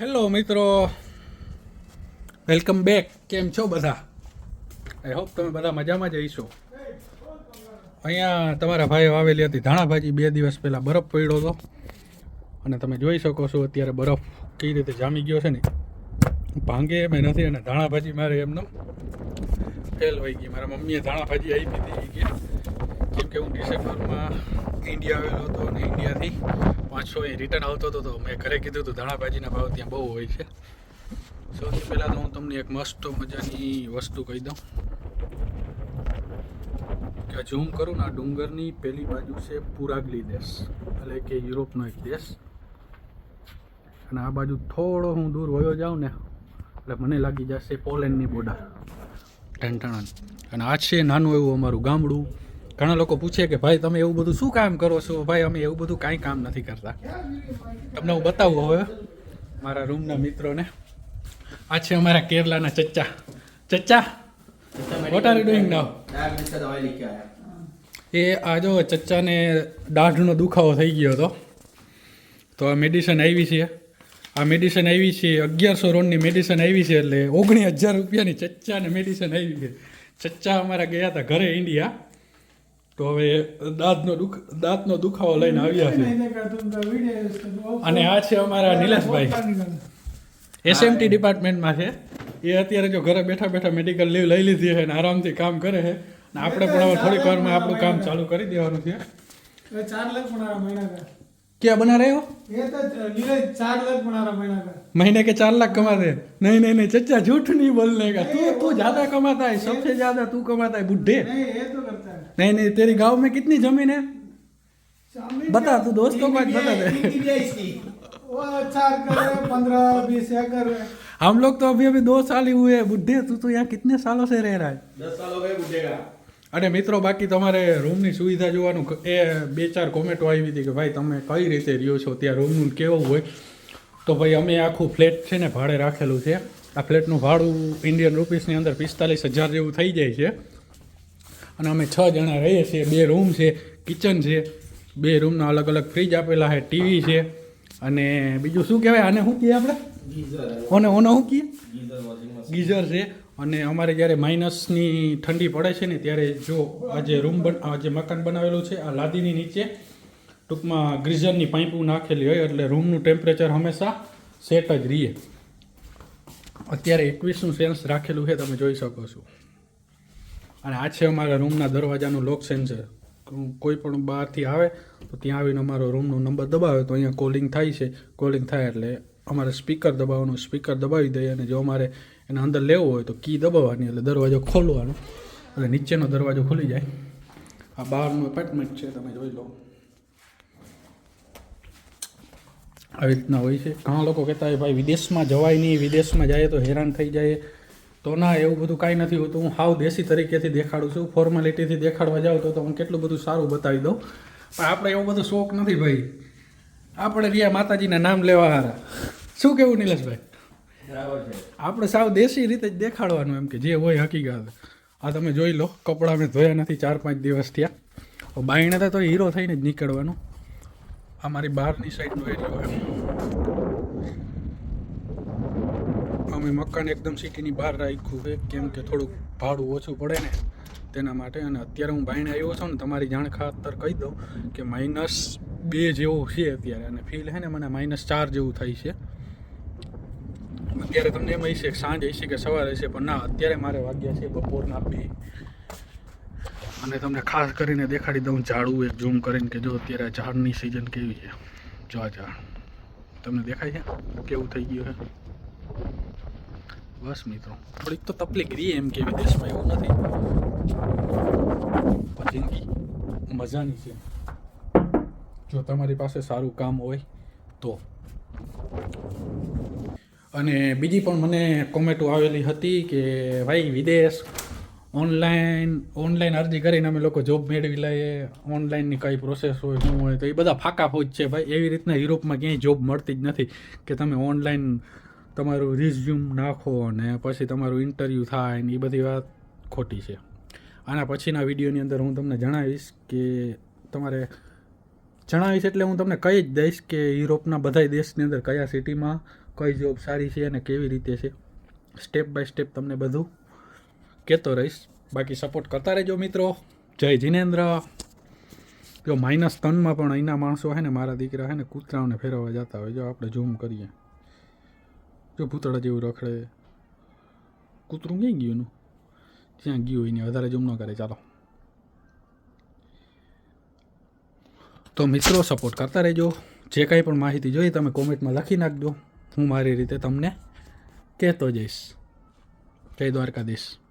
Hello મિત્રો. Welcome back કેમ છો બધા? આઈ હોપ તમે બધા મજામાં જ હશો. અહીંયા તમારા ભાઈ આવેલી હતી ધાણાભાજી બે દિવસ પહેલાં બરફ પડ્યો હતો. અને તમે જોઈ શકો છો અત્યારે બરફ કઈ રીતે જામી ગયો છે ને. ભાંગે એમ નથી અને ધાણાભાજી મારે એમનો ફેલ હોઈ ગઈ. મારા મમ્મીએ ધાણાભાજી આપી હતી કેમ કે હું ડિસેમ્બરમાં ઇન્ડિયા આવેલો હતો અને ઇન્ડિયાથી પાંચસો અહીં રિટર્ન આવતો હતો તો મેં ઘરે કીધું હતું, ધાણાભાજીના ભાવ ત્યાં બહુ હોય છે. સૌથી પહેલાં તો હું તમને એક મસ્ત મજાની વસ્તુ કહી દઉં. કે ઝૂમ કરું ને, આ ડુંગરની પેલી બાજુ છે પુરાગલી દેશ, એટલે કે યુરોપનો એક દેશ. અને આ બાજુ થોડો હું દૂર વયો જાઉં ને, એટલે મને લાગી જશે પોલેન્ડની બોર્ડર ટેન્ટણ અને આ છે નાનું એવું અમારું ગામડું. ઘણા લોકો પૂછે કે, ભાઈ, તમે એવું બધું શું કામ કરો છો? ભાઈ, અમે એવું બધું કાંઈ કામ નથી કરતા. તમને હું બતાવું હવે, મારા રૂમના મિત્રોને. આ છે અમારા કેરલાના ચચ્ચા. ચચ્ચા what are you doing now એ આ જો ચચ્ચાને દાઢનો દુખાવો થઈ ગયો હતો. તો આ મેડિસન આવી છે. આ મેડિસન આવી છે, અગિયારસો રોડની મેડિસન આવી છે, એટલે ઓગણી હજાર રૂપિયાની ચચ્ચાને મેડિસિન આવી છે. ચચ્ચા અમારા ગયા હતા ઘરે ઇન્ડિયા તો હવે દાંતનો દુખ દાંતનો દુખાવો લઈને આવ્યા છે. અને આ છે અમારા નિલેશભાઈ એસએમટી ડિપાર્ટમેન્ટમાં છે. એ અત્યારે જો ઘરે બેઠા બેઠા મેડિકલ લીવ લઈ લીધી છે અને આરામથી કામ કરે છે. અને આપણે પણ હવે થોડીક વારમાં આપણું કામ ચાલુ કરી દેવાનું છે. ક્યાં બના રહ્યો? મહિને કે ચાર લાખ કમાતે નહીં નહીં નહીં ચચ્ચા જૂઠ નહીં બોલને કા. તું તું જ્યાદા કમાતા હે સબસે જ્યાદા તું કમાતા હે બુઢે. नहीं नहीं चचा झूठ नहीं बोलने का तू तू ज्यादा कमाता है सबसे ज्यादा तू कमाता है बुढ़े नहीं ये तो करता है नहीं नहीं तेरी गांव में कितनी जमीन है सामने बता क्या- तू दोस्तों को आज बता दे वो चार कर रहे पंद्रह बीस एकड़ है हम लोग तो अभी अभी दो साल ही हुए हैं बुढ़े तू तो यहाँ कितने सालों से रह रहा है दस साल हो गए बूढ़े का અને મિત્રો બાકી તમારે રૂમની સુવિધા જોવાનું ક- એ બે ચાર કોમેન્ટો આવી હતી કે ભાઈ તમે કઈ રીતે રહ્યો છો ત્યાં રૂમનું કેવું હોય તો ભાઈ અમે આખું ફ્લેટ છે ને ભાડે રાખેલું છે આ ફ્લેટનું ભાડું ઇન્ડિયન રૂપીસની અંદર પિસ્તાલીસ હજાર જેવું થઈ જાય છે અને અમે છ જણા રહીએ છીએ. બે રૂમ છે કિચન છે. બે રૂમના અલગ અલગ ફ્રીજ આપેલા છે ટીવી છે. અને બીજું શું કહેવાય? આને શું કહીએ આપણે? ઓને ઓને શું કહીએ? ગીઝર છે. અને અમારે જ્યારે માઇનસની ઠંડી પડે છે ને, ત્યારે જો આ જે રૂમ બન, આ જે મકાન બનાવેલું છે, આ લાદીની નીચે, ટૂંકમાં ગ્રીઝરની પાઇપું નાખેલી હોય, એટલે રૂમનું ટેમ્પરેચર હંમેશા સેટ જ રહીએ. અત્યારે એકવીસનું સેન્સ રાખેલું છે, તમે જોઈ શકો છો. અને આ છે અમારા રૂમના દરવાજાનું લોક સેન્સર કોઈ પણ બહારથી આવે, તો ત્યાં આવીને અમારો રૂમનો નંબર દબાવે, તો અહીંયા કોલિંગ થાય છે. કોલિંગ થાય એટલે અમારે સ્પીકર દબાવવાનું સ્પીકર દબાવી દઈએ અને જો અમારે એને અંદર લેવું હોય, તો કી દબાવવાની એટલે દરવાજો ખોલવાનો. એટલે નીચેનો દરવાજો ખુલી જાય. આ બહારનું એપાર્ટમેન્ટ છે, તમે જોઈ લો. આવી રીતના હોય છે. ઘણા લોકો કહેતા હોય, ભાઈ, વિદેશમાં જવાય નહીં, વિદેશમાં જાય તો હેરાન થઈ જાય. તો ના એવું બધું કાંઈ નથી હોતું. હું હાવ દેશી તરીકેથી દેખાડું છું. ફોર્માલિટીથી દેખાડવા જાઉં તો હું કેટલું બધું સારું બતાવી દઉં. પણ આપણે એવો બધો શોખ નથી ભાઈ. આપણે રહ્યા માતાજીના નામ લેવા હારા. શું કેવું નીલેશભાઈ? આપણે સાવ દેશી રીતે જ દેખાડવાનું એમ કે જે હોય હકીકત. આ તમે જોઈ લો કપડાં મેં ધોયા નથી ચાર પાંચ દિવસ થયા. બાયણ તો હીરો થઈને જ નીકળવાનું. અમારી બહારની સાઈડ જોઈ અમે મકાન એકદમ સિટીની બહાર રાખ્યું છે. કેમ કે થોડુંક ભાડું ઓછું પડે ને તેના માટે અને અત્યારે હું ભાઈને આવ્યો છું ને તમારી જાણ ખાતર કહી દઉં કે માઇનસ બે જેવું છે અત્યારે અને ફીલ છે ને મને માઇનસ ચાર જેવું થાય છે. અત્યારે તમને એમ હશે સાંજ હશે કે સવાર હશે, પણ ના, અત્યારે મારે વાગ્યા છે બપોરના બે. અને તમને ખાસ કરીને દેખાડી દઉં ઝાડું એક ઝૂમ કરીને કે જો અત્યારે ઝાડની સિઝન કેવી છે. જો આ ઝાડ. તમને દેખાય છે? કેવું થઈ ગયું છે? બસ મિત્રો. થોડીક તો તકલીફ રહી એમ કે વિદેશમાં એવું નથી. જિંદગી મજાની છે. જો તમારી પાસે સારું કામ હોય તો. અને બીજી પણ મને કોમેન્ટો આવેલી હતી કે, ભાઈ, વિદેશ, ઓનલાઈન ઓનલાઈન અરજી કરીને અમે લોકો જોબ મેળવી લઈએ. ઓનલાઈનની કઈ પ્રોસેસ હોય શું હોય, તો એ બધા ફાકા ફૂજ છે ભાઈ. એવી રીતના યુરોપમાં ક્યાંય જોબ મળતી જ નથી કે તમે ઓનલાઈન તમારું રિઝ્યુમ નાખો અને પછી તમારું ઇન્ટરવ્યૂ થાય ને એ બધી વાત ખોટી છે. આના પછીના વિડીયોની અંદર હું તમને જણાવીશ કે તમારે જણાવીશ એટલે હું તમને કહી જ દઈશ કે યુરોપના બધા દેશની અંદર કયા સિટીમાં કઈ જોબ સારી છે અને કેવી રીતે છે. સ્ટેપ બાય સ્ટેપ તમને બધું કહેતો રહીશ. બાકી સપોર્ટ કરતા રહેજો મિત્રો. જય જીનેન્દ્ર. જો માઇનસ ત્રણમાં પણ અહીંના માણસો છે ને, મારા દીકરા છે ને, કૂતરાઓને ફેરવવા જતા હોય, જો આપણે ઝૂમ કરીએ. જો ભૂતળા જેવું રખડે. કૂતરું ક્યાં ગયું એનું? જ્યાં ગયું હોય ને વધારે જમ ન કરે, ચાલો. તો મિત્રો સપોર્ટ કરતા રહેજો. જે કાંઈ પણ માહિતી જોઈએ, તમે કોમેન્ટમાં લખી નાખજો. હું મારી રીતે તમને કહેતો જઈશ. જય દ્વારકાધીશ.